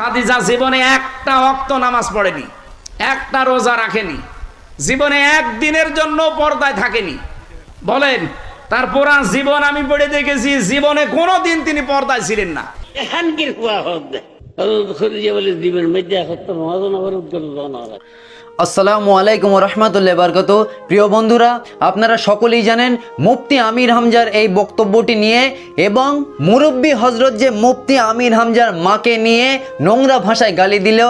খাদিজা জীবনে একটা অক্ত নামাজ পড়েনি, একটা রোজা রাখেনি, জীবনে একদিনের জন্য পর্দায় থাকেনি। বলেন, তার পুরা জীবন আমি পড়ে দেখেছি, জীবনে কোনো দিন তিনি পর্দায় ছিলেন না। এখানকার আসসালামু আলাইকুম রহমতুল্লাহ বারকত প্রিয় বন্ধুরা, আপনারা সকলেই জানেন মুফতি আমির হামজার এই বক্তব্যটি নিয়ে এবং মুরব্বী হজরত যে মুফতি আমির হামজার মাকে নিয়ে নোংরা ভাষায় গালি দিল,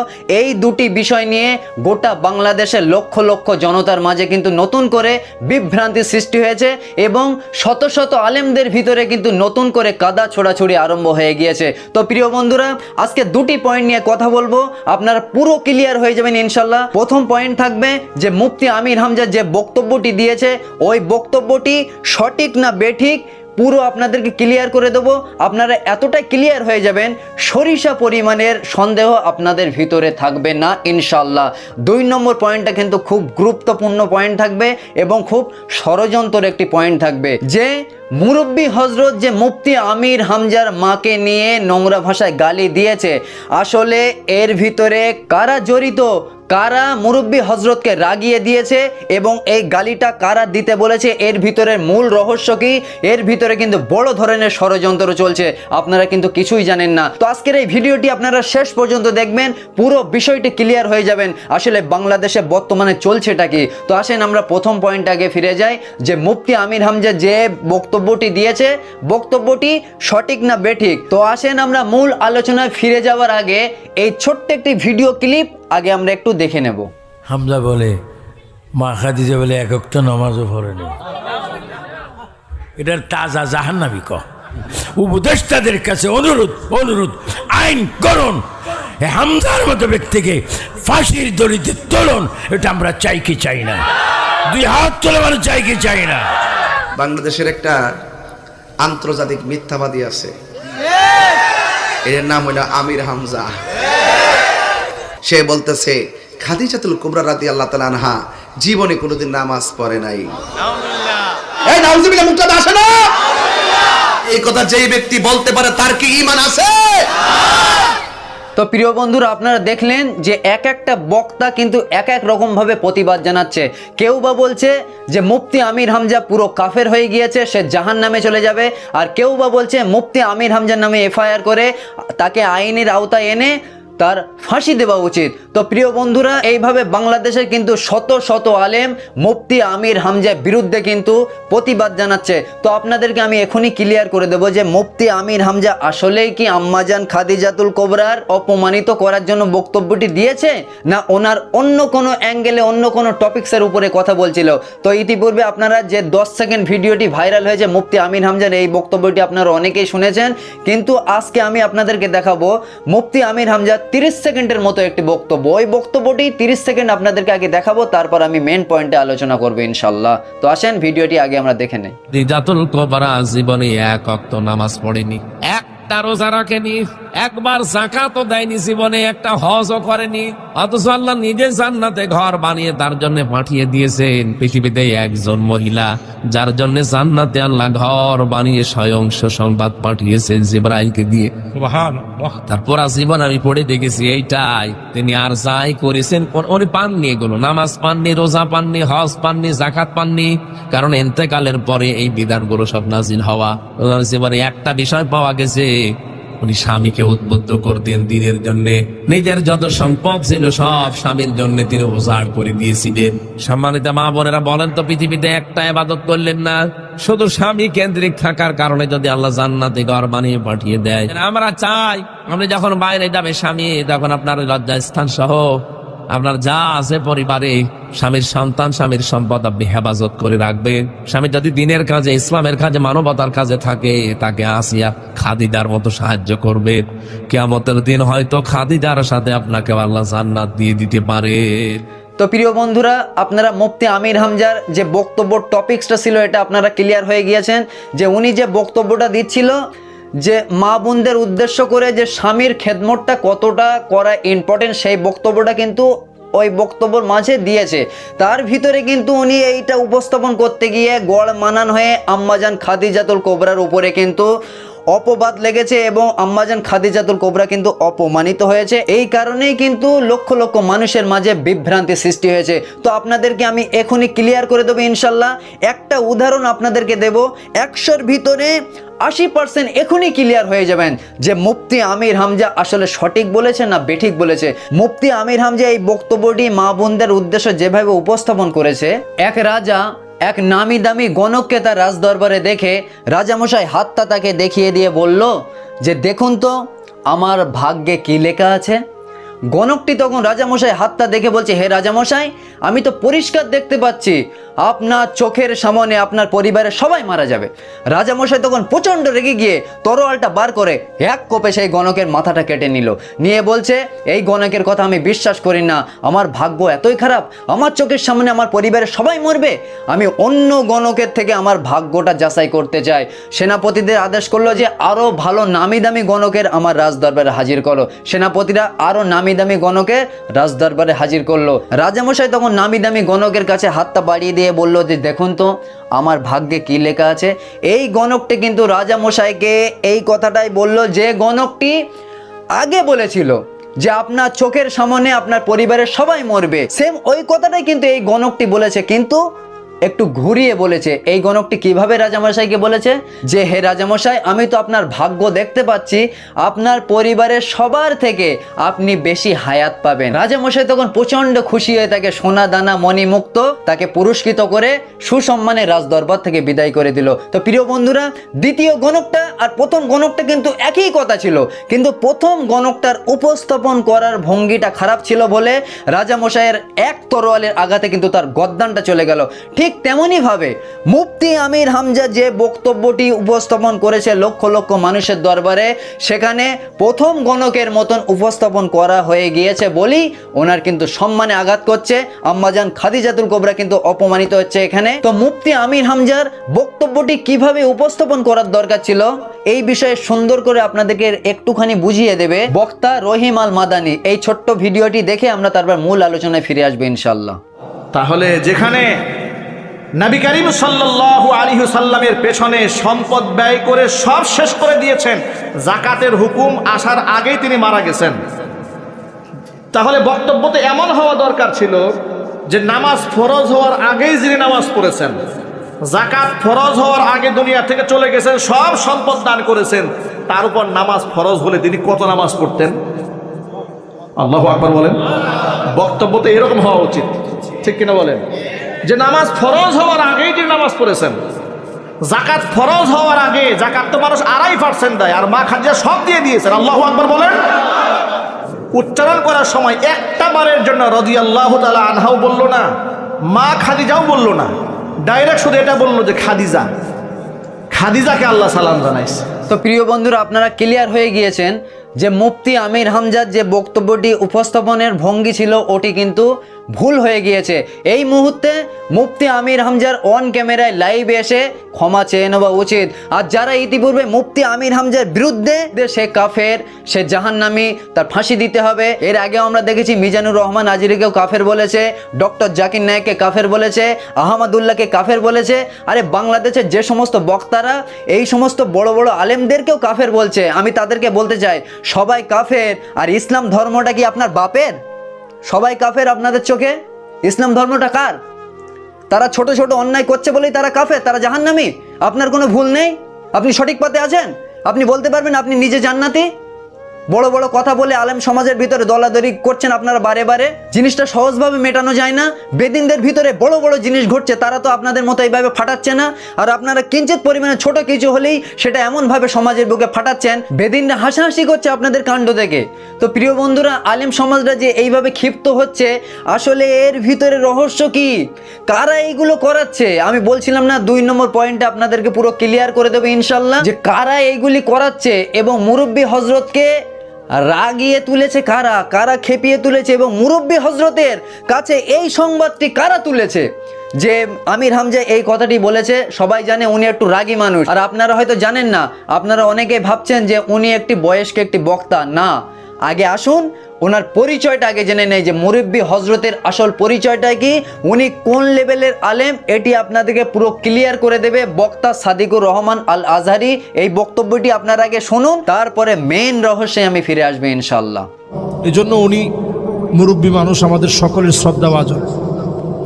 এই দুটি বিষয় নিয়ে গোটা বাংলাদেশের লক্ষ লক্ষ জনতার মাঝে কিন্তু নতুন করে বিভ্রান্তি সৃষ্টি হয়েছে এবং শত শত আলেমদের ভিতরে কিন্তু নতুন করে কাদা ছোড়াছুড়ি আরম্ভ হয়ে গিয়েছে। তো প্রিয় বন্ধুরা, আজকে দুটি পয়েন্ট নিয়ে কথা বলব। আপনারা পুরো ক্লিয়ার হয়ে যাবেন ইনশাল্লাহ প্রথম পয়েন্ট থাকবে যে মুফতি আমির হামজা যে বক্তব্যটি দিয়েছে, ওই বক্তব্যটি সঠিক না বেঠিক, পুরো আপনাদেরকে ক্লিয়ার করে দেবো। আপনারা এতটাই ক্লিয়ার হয়ে যাবেন, সরিষা পরিমাণের সন্দেহ আপনাদের ভিতরে থাকবে না ইনশাল্লাহ দুই নম্বর পয়েন্টটা কিন্তু খুব গুরুত্বপূর্ণ পয়েন্ট থাকবে এবং খুব ষড়যন্ত্র একটি পয়েন্ট থাকবে। যে মুরব্বী হজরত যে মুফতি আমির হামজার মাকে নিয়ে নোংরা ভাষায় গালি দিয়েছে, আসলে এর ভিতরে কারা জড়িত কারা মুরব্বী হজরতকে রাগিয়ে দিয়েছে এবং এই গালিটা কারা দিতে বলেছে, এর ভিতরের মূল রহস্য কি? এর ভিতরে কিন্তু বড় ধরনের ষড়যন্ত্র চলছে, আপনারা কিন্তু কিছুই জানেন না। তো আজকের এই ভিডিওটি আপনারা শেষ পর্যন্ত দেখবেন, পুরো বিষয়টি ক্লিয়ার হয়ে যাবেন, আসলে বাংলাদেশে বর্তমানে চলছেটা কি? তো আসেন আমরা প্রথম পয়েন্ট আগে ফিরে যাই, যে মুফতি আমির হামজা যে বক্তব্যটি দিয়েছে, বক্তব্যটি সঠিক না বেঠিক? তো আসেন আমরা মূল আলোচনায় ফিরে যাওয়ার আগে এই ছোট্ট একটি ভিডিও ক্লিপ আগে আমরা একটু দেখে নেব। হামজা বলে মা খাদিজা বলে একক তো নামাজও পড়েনি এটার তাজা জাহান্নাবি ক। উপদেষ্টাদের কাছে অনুরোধ অনুরোধ আইন করুন। হামজার মতো ব্যক্তিকে ফাঁসির দড়িতে তোলন এটা আমরা চাই কি চাই না। দুই হাত তোলে মানে চাই কি চাই না। বাংলাদেশের একটা আন্তর্জাতিক মিথ্যাবাদী আছে। এর নাম হইল আমির হামজা। সে বলতেছে খাদিজাতুল কুবরা রাদি আল্লাহ তালা আনহা জীবনে কোনোদিন নামাজ পড়ে নাই। এই নাউজুবিল্লাহ মুখটা আসে না। এই কথা যেই ব্যক্তি বলতে পারে তার কি ঈমান আছে? তো প্রিয় বন্ধুরা আপনারা দেখলেন যে এক একটা বক্তা কিন্তু এক এক রকমভাবে প্রতিবাদ জানাচ্ছে। কেউ বা বলছে যে মুফতি আমির হামজা পুরো কাফের হয়ে গিয়েছে সে জাহান নামে চলে যাবে। আর কেউ বা বলছে মুফতি আমির হামজার নামে এফআইআর করে তাকে আইনের আওতায় এনে তার ফাঁসি দেওয়া উচিত। তো প্রিয় বন্ধুরা, এইভাবে বাংলাদেশের কিন্তু শত শত আলেম মুফতি আমির হামজার বিরুদ্ধে কিন্তু প্রতিবাদ জানাচ্ছে। তো আপনাদেরকে আমি এখনই ক্লিয়ার করে দেবো যে মুফতি আমির হামজা আসলেই কি আম্মাজান খাদিজাতুল কোবরার অপমানিত করার জন্য বক্তব্যটি দিয়েছে, না ওনার অন্য কোনো অ্যাঙ্গেলে অন্য কোনো টপিক্সের উপরে কথা বলছিল? তো ইতিপূর্বে আপনারা যে দশ সেকেন্ড ভিডিওটি ভাইরাল হয়েছে মুফতি আমির হামজার, এই বক্তব্যটি আপনারা অনেকেই শুনেছেন। কিন্তু আজকে আমি আপনাদেরকে দেখাবো, মুফতি আমির হামজা তিরিশ সেকেন্ডের মতো একটি বক্তব্য। ওই বক্তব্যটি তিরিশ সেকেন্ড আপনাদেরকে আগে দেখাবো, তারপর আমি মেন পয়েন্টে আলোচনা করব ইনশাল্লাহ। তো আসেন, ভিডিওটি আগে আমরা দেখে নেই। রিজাতুল কবরা জীবনে এক অক্ত নামাজ পড়েনি। একটা রোজা রাখেনি একবার জাকাতও দেয়নি জীবনে একটা হজও করেনি অথচ আল্লাহ নিজে জান্নাতে ঘর বানিয়ে তার জন্য পাঠিয়ে দিয়েছেন। পৃথিবীতে একজন মহিলা যার জন্য জান্নাতে আল্লাহ ঘর বানিয়ে স্বয়ং পাঠিয়েছেন জিব্রাইলকে দিয়ে। তার পুরা জীবন আমি পড়ে দেখেছি এইটাই তিনি আর যাই করেছেন উনি- পাননি এগুলো নামাজ পাননি রোজা পাননি হজ পাননি জাকাত পাননি কারণ এন্তেকালের পরে এই বিধানগুলো সব নাজিল হওয়া। জীবনে একটা বিষয় পাওয়া গেছে উনি স্বামীকে উদ্বুদ্ধ করতেন দিনের জন্য। নিজের যত সম্পদ ছিল সব স্বামীর জন্য তিনি উজাড় করে দিয়েছিলেন। সম্মানিত মা বোনেরা, বলেন তো পৃথিবীতে একটা ইবাদত করলেন না? শুধু স্বামী কেন্দ্রিক থাকার কারণে যদি আল্লাহ জান্নাতে ঘর বানিয়ে পাঠিয়ে দেয়। আমরা চাই, আপনি যখন বাইরে যাবে স্বামী, তখন আপনার লজ্জা স্থান সহ আপনার যা আছে পরিবারে, স্বামীর সন্তান, স্বামীর সম্পদ আপনি হেফাজত করে রাখবেন। স্বামী যদি দিনের কাজে, ইসলামের কাজে, মানবতার কাজে থাকে, তাকে আসিয়া খাদিদার মতো সাহায্য করবে। কেয়ামতের দিন হয়তো খাদিদার সাথে আপনাকে আল্লাহ জান্নাত দিয়ে দিতে পারে। তো প্রিয় বন্ধুরা, আপনারা মুফতি আমির হামজার যে বক্তব্য টপিক্সটা ছিল, এটা আপনারা ক্লিয়ার হয়ে গিয়েছেন যে উনি যে বক্তব্যটা দিচ্ছিল যে মা বোনদের উদ্দেশ্য করে যে স্বামীর খেদমতটা কতটা করা ইম্পর্টেন্ট সেই বক্তব্যটা কিন্তু ওই বক্তব্যর মাঝে দিয়েছে। তার ভিতরে কিন্তু উনি এইটা উপস্থাপন করতে গিয়ে গড় মানান হয়ে আম্মাজান খাদিজাতুল কোবরার উপরে কিন্তু অপবাদ লেগেছে এবং আম্মাজান খাদিজাতুল কোবরা কিন্তু অপমানিত হয়েছে। এই কারণেই কিন্তু লক্ষ লক্ষ মানুষের মাঝে বিভ্রান্তি সৃষ্টি হয়েছে। তো আপনাদেরকে আমি এখনই ক্লিয়ার করে দেবো ইনশাল্লাহ। একটা উদাহরণ আপনাদেরকে দেব। একশোর ভিতরে আশি পার্সেন্ট এখনই ক্লিয়ার হয়ে যাবেন যে মুফতি আমির হামজা আসলে সঠিক বলেছে না বেঠিক বলেছে। মুফতি আমির হামজা এই বক্তব্যটি মা বোনদের উদ্দেশ্যে যেভাবে উপস্থাপন করেছে, এক রাজা এক নামি দামি গণককে তার রাজদরবারে দেখে রাজামশাই হাতটা তাকে দেখিয়ে দিয়ে বলল যে, দেখুন তো, আমার ভাগ্যে কী লেখা আছে? গণকটি তখন রাজামশাই হাতটা দেখে বলছে, হে রাজামশাই, আমি তো পরিষ্কার দেখতে পাচ্ছি। আপনার চোখের সামনে আপনার পরিবারের সবাই মারা যাবে রাজামশাই তখন প্রচণ্ড রেগে গিয়ে তরোয়ালটা বার করে এক কোপে সেই গণকের মাথাটা কেটে নিল। নিয়ে বলছে, এই গণকের কথা আমি বিশ্বাস করি না। আমার ভাগ্য এতই খারাপ। আমার চোখের সামনে আমার পরিবারের সবাই মরবে। আমি অন্য গণকের থেকে আমার ভাগ্যটা যাচাই করতে চাই সেনাপতিদের আদেশ করল যে আরও ভালো নামি দামি গণকের আমার রাজদরবারে হাজির করো। সেনাপতিরা আরও নামি দামি গণকের রাজদরবারে হাজির করল। রাজামশাই তখন নামি দামি গণকের কাছে হাতটা বাড়িয়ে দিয়ে বলল যে, দেখুন তো, আমার ভাগ্যে কি লেখা আছে? এই গণকটি কিন্তু রাজামশাইকে এই কথাটাই বলল যে, গণকটি আগে বলেছিল যে, আপনার চোখের সামনে আপনার পরিবারের সবাই মরবে। সেম ওই কথাটাই কিন্তু এই গণকটি বলেছে। কিন্তু একটু ঘুরিয়ে বলেছে, এই গণকটি কীভাবে রাজামশাইকে বলেছে? যে, হে রাজামশাই, আমি তো আপনার ভাগ্য দেখতে পাচ্ছি, আপনার পরিবারের সবার থেকে আপনি বেশি হায়াত পাবেন। রাজামশাই তখন প্রচণ্ড খুশি হয়ে তাকে সোনা দানা মণিমুক্ত, তাকে পুরস্কৃত করে সুসম্মানে রাজদরবার থেকে বিদায় করে দিল। তো প্রিয় বন্ধুরা, দ্বিতীয় গণকটা আর প্রথম গণকটা কিন্তু একই কথা ছিল, কিন্তু প্রথম গণকটার উপস্থাপন করার ভঙ্গিটা খারাপ ছিল বলে রাজামশাইয়ের এক তরোয়ালের আঘাতে কিন্তু তার গদ্দানটা চলে গেল। ঠিক তেমনই ভাবে। মুফতি আমির হামজা যে বক্তব্যটি উপস্থাপন করেছে লক্ষ লক্ষ মানুষের দরবারে, সেখানে প্রথম গণকের মতন উপস্থাপন করা হয়ে গিয়েছে বলেই ওনার কিন্তু সম্মানে আঘাত করছে। আম্মাজান খাদিজাতুল কোবরা কিন্তু অপমানিত হচ্ছে এখানে। তো মুফতি আমির হামজার বক্তব্যটি কীভাবে উপস্থাপন করার দরকার ছিল, এই বিষয়ে সুন্দর করে আপনাদেরকে একটুখানি বুঝিয়ে দেবে বক্তা রহিম আল মাদানি। এই ছোট্ট ভিডিওটি দেখে আমরা তারপর মূল আলোচনায় ফিরে আসব ইনশাল্লাহ তাহলে যেখানে নবী করিম সাল্লাল্লাহু আলাইহি সাল্লামের পেছনে সম্পদ ব্যয় করে সব শেষ করে দিয়েছেন। জাকাতের হুকুম আসার আগেই তিনি মারা গেছেন। তাহলে বক্তব্য তো এমন হওয়া দরকার ছিল যে নামাজ ফরজ হওয়ার আগেই যিনি নামাজ পড়েছেন, জাকাত ফরজ হওয়ার আগে দুনিয়া থেকে চলে গেছেন, সব সম্পদ দান করেছেন, তার উপর নামাজ ফরজ হলে তিনি কত নামাজ পড়তেন? আল্লাহ আকবর বলেন। বক্তব্য তো এরকম হওয়া উচিত। ঠিক কিনা বলেন? যে নামাজ ফরজ হওয়ার আগেই যে নামাজ পড়েছেন। জাকাত ফরজ হওয়ার আগে জাকাত তো মানুষ আড়াই পার্সেন্ট দেয়, আর মা খাদিজা সব দিয়ে দিয়েছেন। আল্লাহ আকবর বলেন। উচ্চারণ করার সময় একটা বারের জন্য রদি আল্লাহ তালা আনহাও বলল না, মা খাদিজাও বলল না, ডাইরেক্ট শুধু এটা বলল যে খাদিজা, খাদিজাকে আল্লাহ সালাম জানাইছে। তো প্রিয় বন্ধুরা, আপনারা ক্লিয়ার হয়ে গিয়েছেন যে মুফতি আমির হামজার যে বক্তব্যটি উপস্থাপনের ভঙ্গি ছিল, ওটি কিন্তু ভুল হয়ে গিয়েছে। এই মুহূর্তে মুফতি আমির হামজার অন ক্যামেরায় লাইভে এসে ক্ষমা চেয়ে নেওয়া উচিত। আর যারা ইতিপূর্বে মুফতি আমির হামজার বিরুদ্ধে সে কাফের, সে জাহান্নামি, তার ফাঁসি দিতে হবে, এর আগেও আমরা দেখেছি মিজানুর রহমান আজিরিকেও কাফের বলেছে, ডক্টর জাকির নায়ককে কাফের বলেছে, আহমদুল্লাহকে কাফের বলেছে, আরে বাংলাদেশের যে সমস্ত বক্তারা, এই সমস্ত বড় বড় আলেমদেরকেও কাফের বলছে। আমি তাদেরকে বলতে চাই, সবাই কাফের, আর ইসলাম ধর্মটা কি আপনার বাপের? সবাই কাফের আপনাদের চোখে? ইসলাম ধর্মটা কার? তারা ছোট ছোট অন্যায় করছে বলেই তারা কাফের, তারা জাহান্নামি। আপনার কোনো ভুল নেই? আপনি সঠিক পথে আছেন? আপনি বলতে পারবেন আপনি নিজে জান্নাতি? বড় বড় কথা বলে আলেম সমাজের ভিতরে দলাদলি করছেন আপনারা বারে বারে। জিনিসটা সহজভাবে মেটানো যায় না। বেদিনদের ভিতরে বড় বড় জিনিস ঘটছে, তারা তো আপনাদের মতো এইভাবে ফাটাচ্ছে না। আর আপনারা কিঞ্চিত পরিমাণে ছোট কিছু হলেই সেটা এমনভাবে সমাজের বুকে ফাটাচ্ছেন, বেদিনরা হাসাহাসি করছে আপনাদের কাণ্ড থেকে তো প্রিয় বন্ধুরা, আলেম সমাজরা যে এইভাবে ক্ষিপ্ত হচ্ছে, আসলে এর ভিতরে রহস্য কি? কারা এইগুলো করাচ্ছে? আমি বলছিলাম না, দুই নম্বর পয়েন্টে আপনাদেরকে পুরো ক্লিয়ার করে দেবো ইনশাল্লাহ। যে কারা এইগুলি করাচ্ছে এবং মুরব্বী হজরতকে রাগিয়ে তুলেছে কারা? কারা খেপিয়ে তুলেছে এবং মুরব্বী হজরতের কাছে এই সংবাদটি কারা তুলেছে? যে আমির হামজা এই কথাটি বলেছে, সবাই জানে উনি একটু রাগী মানুষ। আর আপনারা হয়তো জানেন না, আপনারা অনেকে ভাবছেন যে উনি একটি বয়স্ক একটি বক্তা। না। আগে আসুন ওনার পরিচয়টা আগে জেনে নেই যে মুরব্বী হজরতের আসল পরিচয়টা কি? উনি কোন লেভেলের আলেম? এটি আপনাদেরকে পুরো ক্লিয়ার করে দেবে বক্তা সাদিকুর রহমান আল আজহারি এই বক্তব্যটি আপনারা আগে শুনুন, তারপরে মেইন রহস্যে আমি ফিরে আসবে ইনশাল্লাহ এজন্য উনি মুরব্বী মানুষ আমাদের সকলের শ্রদ্ধাভাজন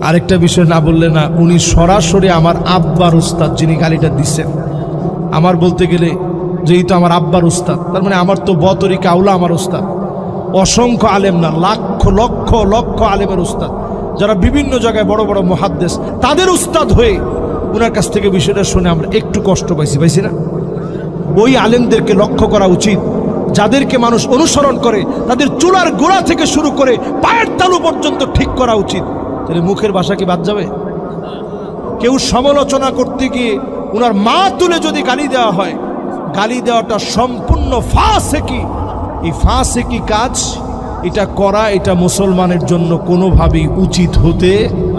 আরেকটা বিষয় না বললে না, উনি সরাসরি আমার আব্বার উস্তাদ যিনি গালিটা দিচ্ছেন। আমার বলতে গেলে যেই তো আমার আব্বার উস্তাদ, তার মানে আমার তো বতরিকা আউলা আমার উস্তাদ। অসংখ্য আলেম না লক্ষ লক্ষ লক্ষ আলেমের উস্তাদ। যারা বিভিন্ন জায়গায় বড় বড় মহাদ্দেশ, তাদের উস্তাদ হয়ে ওনার কাছ থেকে বিষয়টা শুনে আমরা একটু কষ্ট পাইছি পাইছি না? ওই আলেমদেরকে লক্ষ্য করা উচিত। যাদেরকে মানুষ অনুসরণ করে, তাদের চুলার গোড়া থেকে শুরু করে পায়ের তালু পর্যন্ত ঠিক করা উচিত। তাহলে মুখের ভাষা কি বাদ যাবে? কেউ সমালোচনা করতে গিয়ে ওনার মা তুলে যদি গালি দেওয়া হয়, গালি দেওয়াটা সম্পূর্ণ ফাঁসে কি? এই ফাঁসে কি কাজ? এটা করা, এটা মুসলমানের জন্য কোনোভাবেই উচিত হতে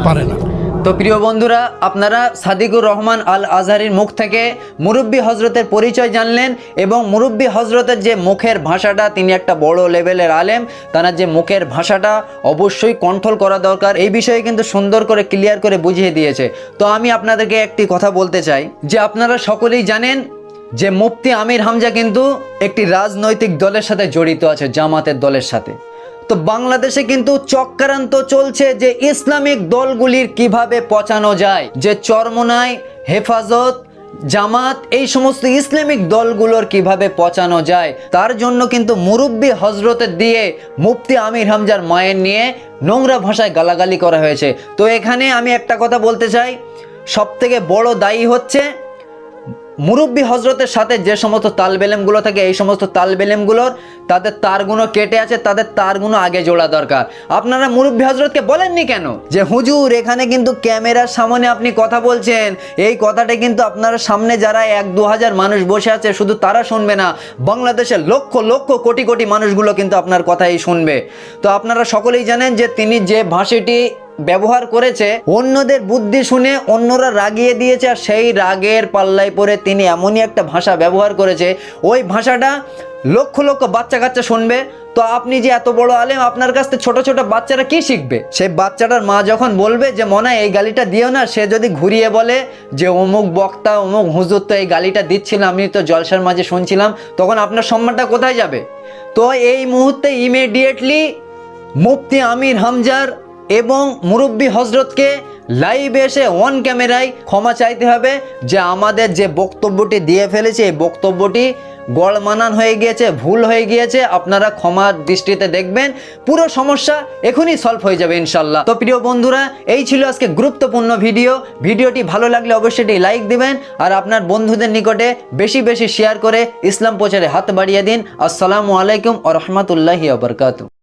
পারে না। তো প্রিয় বন্ধুরা, আপনারা সাদিকুর রহমান আল আজহারির মুখ থেকে মুরব্বী হজরতের পরিচয় জানলেন এবং মুরব্বী হজরতের যে মুখের ভাষাটা, তিনি একটা বড় লেভেলের আলেম তার যে মুখের ভাষাটা অবশ্যই কন্ট্রোল করা দরকার। এই বিষয়ে কিন্তু সুন্দর করে ক্লিয়ার করে বুঝিয়ে দিয়েছে। তো আমি আপনাদেরকে একটি কথা বলতে চাই, যে আপনারা সকলেই জানেন যে মুফতি আমির হামজা কিন্তু একটি রাজনৈতিক দলের সাথে জড়িত আছে, জামাতের দলের সাথে। তো বাংলাদেশে কিন্তু চক্রান্ত চলছে যে ইসলামিক দলগুলির কীভাবে পচানো যায়, যে চরমনায় হেফাজত, জামাত, এই সমস্ত ইসলামিক দলগুলোর কীভাবে পচানো যায়, তার জন্য কিন্তু মুরব্বী হজরতের দিয়ে মুফতি আমির হামজার মায়ের নিয়ে নোংরা ভাষায় গালাগালি করা হয়েছে। তো এখানে আমি একটা কথা বলতে চাই সব থেকে বড় দায়ী হচ্ছে মুরব্বী হজরতের সাথে যে সমস্ত তালবেলেমগুলো থাকে, এই সমস্ত তালবেলেমগুলোর তাদের তারগুলো কেটে আছে, তাদের তারগুলো আগে জোড়া দরকার। আপনারা মুরব্বী হজরতকে বলেননি কেন? যে হুজুর, এখানে কিন্তু ক্যামেরার সামনে আপনি কথা বলছেন। এই কথাটা কিন্তু আপনারা সামনে যারা এক দু হাজার মানুষ বসে আছে, শুধু তারা শুনবে না, বাংলাদেশের লক্ষ লক্ষ, কোটি কোটি মানুষগুলো কিন্তু আপনার কথাই শুনবে। তো আপনারা সকলেই জানেন যে তিনি যে ভাষাটি ব্যবহার করেছে, অন্যদের বুদ্ধি শুনে অন্যরা রাগিয়ে দিয়েছে আর সেই রাগের পাল্লায় পড়ে তিনি এমনই একটা ভাষা ব্যবহার করেছে। ওই ভাষাটা লক্ষ লক্ষ বাচ্চা কাচ্চা শুনবে। তো আপনি যে এত বড় আলেম, আপনার কাছ থেকে ছোট ছোট বাচ্চারা কি শিখবে? সেই বাচ্চাটার মা যখন বলবে যে, মনে, এই গালিটা দিও না, সে যদি ঘুরিয়ে বলে যে, অমুক বক্তা, অমুক হুজুর, তো এই গালিটা দিচ্ছিল আমি তো জলসার মাঝে শুনছিলাম, তখন আপনার সম্মানটা কোথায় যাবে? তো এই মুহূর্তে ইমিডিয়েটলি মুফতি আমির হামজার এবং মুরব্বী হজরতকে লাইভে এসে অন ক্যামেরায় ক্ষমা চাইতে হবে যে আমাদের যে বক্তব্যটি দিয়ে ফেলেছে, এই বক্তব্যটি গড়মানান হয়ে গিয়েছে, ভুল হয়ে গিয়েছে, আপনারা ক্ষমার দৃষ্টিতে দেখবেন, পুরো সমস্যা এখনই সলভ হয়ে যাবে ইনশাল্লাহ তো প্রিয় বন্ধুরা, এই ছিল আজকে গুরুত্বপূর্ণ ভিডিও। ভিডিওটি ভালো লাগলে অবশ্যই লাইক দিবেন আর আপনার বন্ধুদের নিকটে বেশি বেশি শেয়ার করে ইসলাম প্রচারে হাত বাড়িয়ে দিন। আসসালামু আলাইকুম ও রহমতুল্লাহি আবরকাত